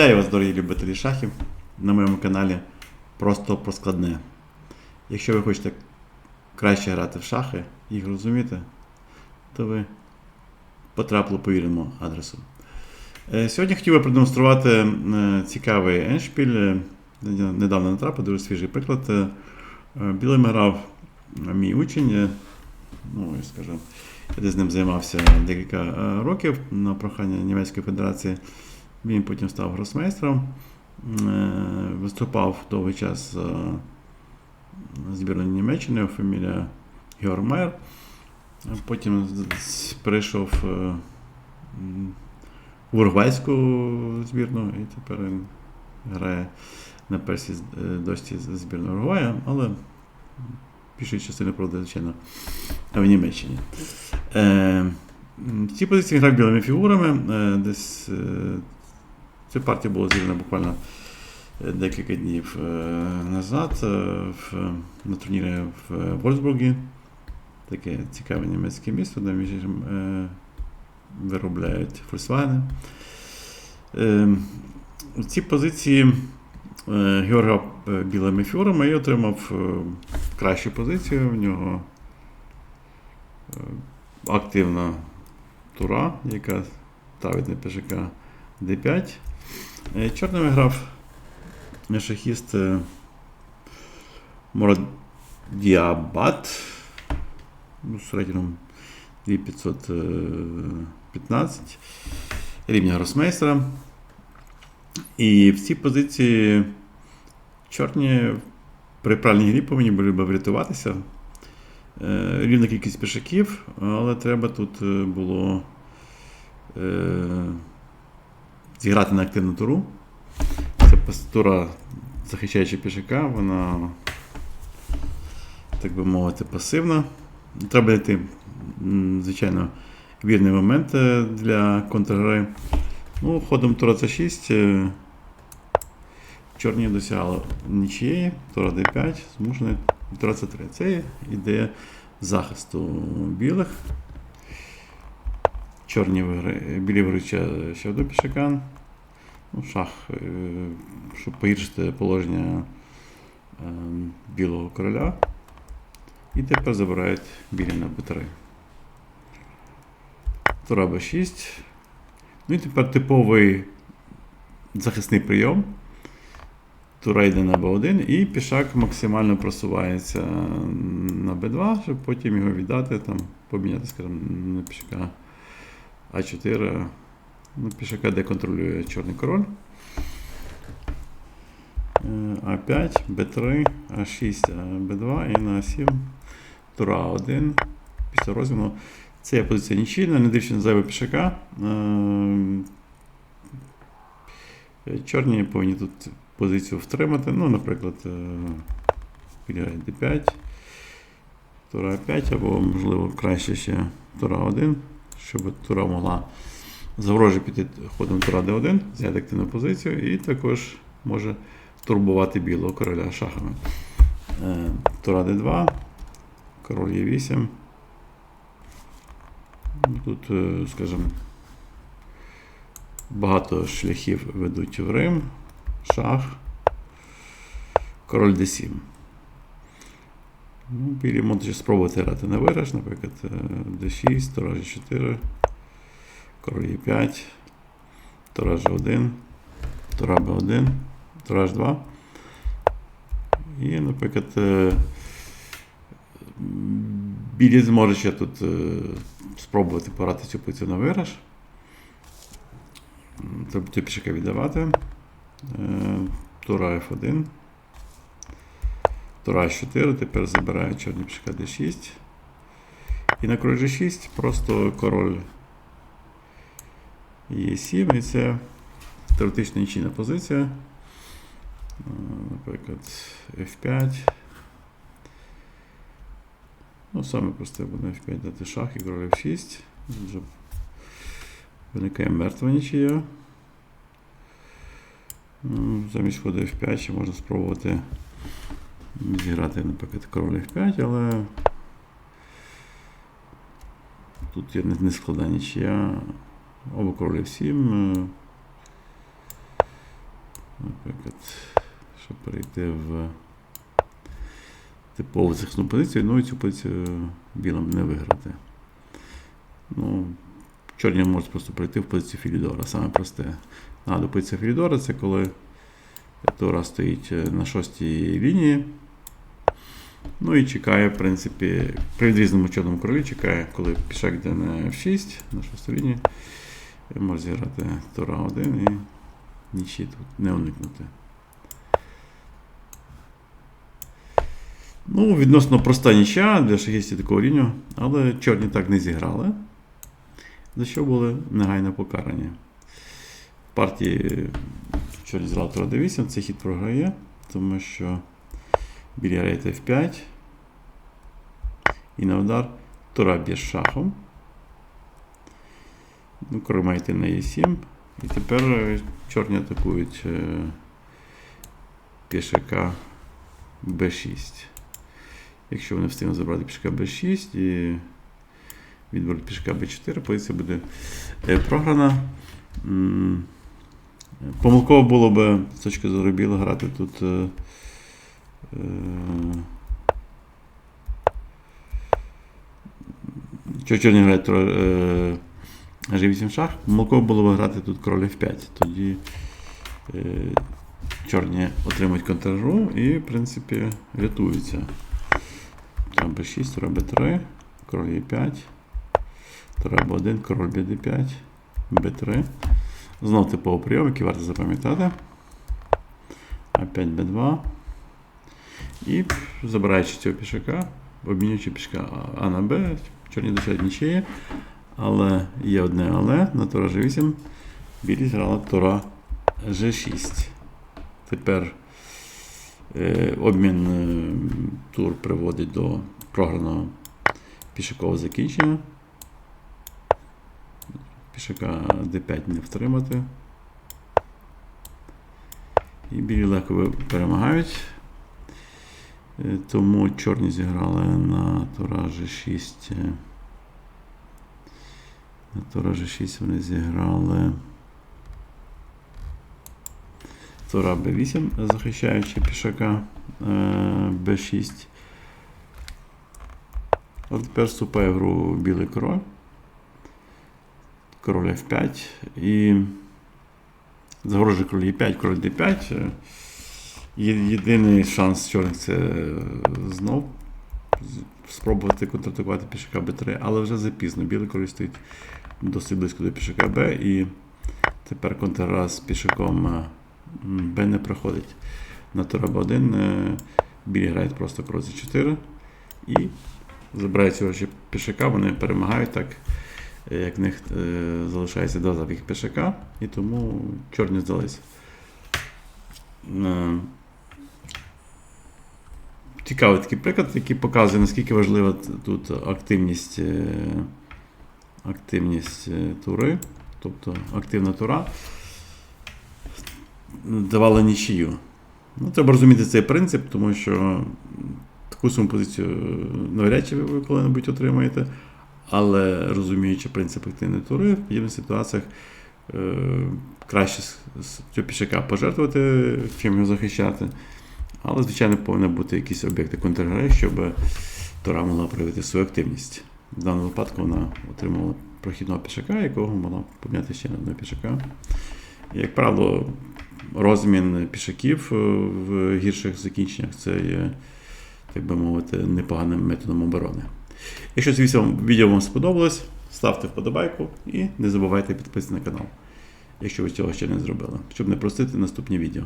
Вітаю вас, дорогі любителі шахів, на моєму каналі Просто про складне. Якщо ви хочете краще грати в шахи і їх розуміти, то ви потрапили по вірному адресу. Е, Сьогодні хотів би продемонструвати е, цікавий еншпіль. Е, Недавно натрапив, дуже свіжий приклад. Білим грав мій учень. Ну, я скажу, я з ним займався декілька років на прохання Німецької Федерації. Він потім став гросмейстером, е, виступав довгий час за збірною Німеччини, фамілія Георг Майер. Потім з- з- перейшов е, в уругвайську збірну і тепер він грає на персі досі з збірної Уругвая, але більшу частину проводить, звичайно, в Німеччині. Е, ці позиції грав білими фігурами. Е, десь Ця партія була зіграна буквально е, декілька днів е, назад е, в, на турнірі в Вольсбургі. Таке цікаве німецьке місто, де між виробляють Volkswagen. В цій позиції Георга білими фігурами і отримав кращу позицію. В нього активна тура, яка ставить на пішака D5. Е, Чорними грав шахіст е, Морадіабат ну, з рейтингом 2515 рівня гросмейстера. І в цій позиції чорні при правильній грі повинні були б врятуватися. Е, Рівна кількість пішаків, але треба тут е, було е, зіграти на активну туру. Ця пастура, захищаючи пішака, вона, так би мовити, пасивна. Треба знайти, звичайно, вірний момент е, для контргри. Ну, ходом тура С6 е, чорні досягали нічиєї, тура D5, змушений тура С3. Це ідея захисту білих. Чорні виграє, білі виграють ще, одну пішака. Ну, шах, е, щоб погіршити положення е, білого короля. І тепер забирають білі на Б3. Тура Б6. Ну і тепер типовий захисний прийом. Тура йде на Б1 і пішак максимально просувається на Б2, щоб потім його віддати, там, поміняти, скажімо, на пішака А4. Ну, де контролює чорний король. Е, А5, Б3, А6, Б2 і на А7 Тура А1. Після розміну. Це є позиція нічийна, не дивлячись на зайве пішака. Е, Чорні повинні тут позицію втримати. Ну, наприклад, е, підіграє D5, Тура А5, або, можливо, краще ще Тура 1, щоб Тура могла загрожує піти ходом Тура D1, зняти активну позицію, і також може турбувати білого короля шахами. Е, Тура D2, король Е8. Тут, е, скажімо, багато шляхів ведуть в Рим, шах, король D7. Ну, білі можуть спробувати грати на виграш, наприклад, е, D6, тура G4, король Е5, тура G1, тура B1, тура H2. І, наприклад, е, білі зможе ще тут е, спробувати пограти цю позицію на Треба цю пішака віддавати. Тура F1. Тура H4, тепер забирає чорні пішака D6. І на король G6 просто король Е7, і це теоретично нічийна позиція. Е, Наприклад, F5. Ну, саме просте буде F5 дати шах і король F6. Вже виникає мертва нічия. Ну, Замість ходу F5 ще можна спробувати зіграти, наприклад, король F5, але тут є не- складна нічия. Оба король F7. е, Наприклад, щоб перейти в типову захисну позицію, ну і цю позицію білим не виграти. Ну, чорні можуть просто перейти в позицію Філідора. Саме просте. Нагадую, позиція Філідора це коли Тора стоїть е, на шостій лінії. Ну і чекає, в принципі, при відрізному чорному королі чекає, коли пішак йде на F6 на шостій лінії. Може зіграти Тора 1 і нічі тут не уникнути. Ну, відносно проста нічя для шахістів такого рівня, але чорні так не зіграли, за що були негайно покарані. В партії чорні зіграли Тура D8, цей хід програє, тому що білі грають F5 і на удар Тура б'є шахом. Ну, йти на E7. І тепер е, чорні атакують е, пішака B6. Якщо вони встигнуть забрати пішка B6 і відберуть пішка B4, позиція буде е, програна. Помилково було б з точки зору біла грати тут. е, е, чорні грають е, G8 шах, помилково було б грати тут король F5. Тоді е, чорні отримують контрру і, в принципі, рятуються. Там B6, тура B3, король E5, тура B1, король BD5, B3. Знов типовий прийом, який варто запам'ятати. А5, B2. І забираючи цього пішака, обмінюючи пішка А на Б, чорні досягають нічиї. Але є одне але на Тура G8 білі зграла Тура G6. Тепер е, обмін е, тур приводить до програного пішакового закінчення. Пішака D5 не втримати. І білі легко перемагають. Е, Тому чорні зіграли на Тура G6. Тура G6 вони зіграли. Тура B8, захищаючи пішака е, B6. От тепер вступає в гру білий король. Король F5 і загрожує король E5, король D5. Е, Єдиний шанс чорних це е, знов спробувати контратакувати пішака B3, але вже запізно. Білий король стоїть досить близько до пішака B і тепер контрраз з пішаком е, Б не проходить. На тура Б1 е, білі грають просто король Z4 і забирають цього пішака, вони перемагають так, як в них е, залишається два забіг пішака, і тому чорні здалися. Цікавий такий приклад, який показує, наскільки важлива тут активність, активність е, тури, тобто активна тура давала нічию. Ну, треба розуміти цей принцип, тому що таку саму позицію навряд чи ви коли-небудь отримаєте. Але розуміючи принцип активної тури, в подібних ситуаціях е, краще цього пішака пожертвувати, чим його захищати. Але, звичайно, повинні бути якісь об'єкти контргри, щоб тура могла проявити свою активність. В даному випадку вона отримала прохідного пішака, якого могла поміняти ще на одного пішака. Як правило, розмін пішаків е, в гірших закінченнях це є, так би мовити, непоганим методом оборони. Якщо звісно відео вам сподобалось, ставте вподобайку і не забувайте підписатися на канал, якщо ви цього ще не зробили, щоб не простити наступні відео.